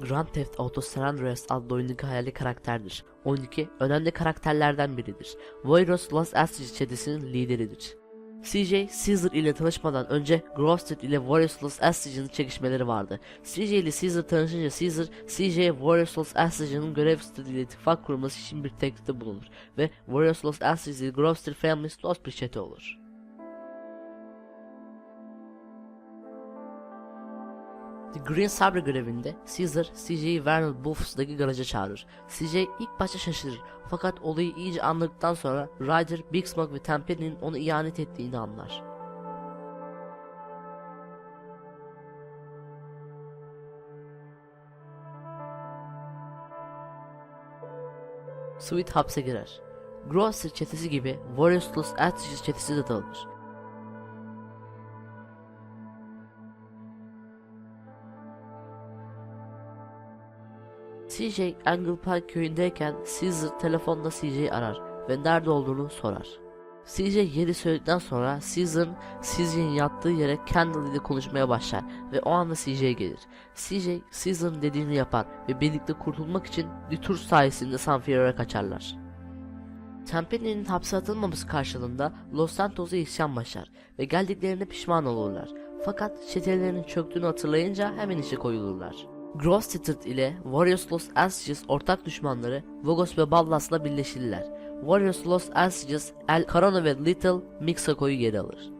Grand Theft Auto San Andreas adlı oyundaki hayali karakterdir. Oyundaki önemli karakterlerden biridir. Voiros Los Angeles çetesinin lideridir. CJ, Caesar ile tanışmadan önce Grove Street ile Warriors Los Angeles'ın çekişmeleri vardı. CJ ile Caesar tanışınca Caesar, CJ'ye Warriors Los Angeles'ın görev Street ile ittifak kurması için bir teklifte bulunur ve Warriors Los Angeles ile Grove Street Families dost bir çete olur. The Green Sabre görevinde Caesar, CJ'yi Vernal Buffs'daki garaja çağırır. CJ ilk başta şaşırır fakat olayı iyice anladıktan sonra Ryder, Big Smoke ve Tempe'nin onu ihanet ettiğini anlar. Sweet hapse girer. Grosser çetesi gibi Warriors Los Angeles çetesi de dağılır. CJ Angle Park köyündeyken Caesar telefonda CJ'yi arar ve nerede olduğunu sorar. CJ yeri söyledikten sonra Caesar CJ'nin yattığı yere Kendall ile konuşmaya başlar ve o anda CJ gelir. CJ Caesar'ın dediğini yapar ve birlikte kurtulmak için Detour sayesinde San Fierro'ya kaçarlar. Tempe'nin hapse atılmaması karşılığında Los Santos'a isyan başlar ve geldiklerine pişman olurlar. Fakat çetelerinin çöktüğünü hatırlayınca hemen işe koyulurlar. Grove Street ile Warriors Los Angeles ortak düşmanları Vogos ve Ballas'la birleşirler. Warriors Los Angeles, El Corona ve Little Mixaco'yu geri alır.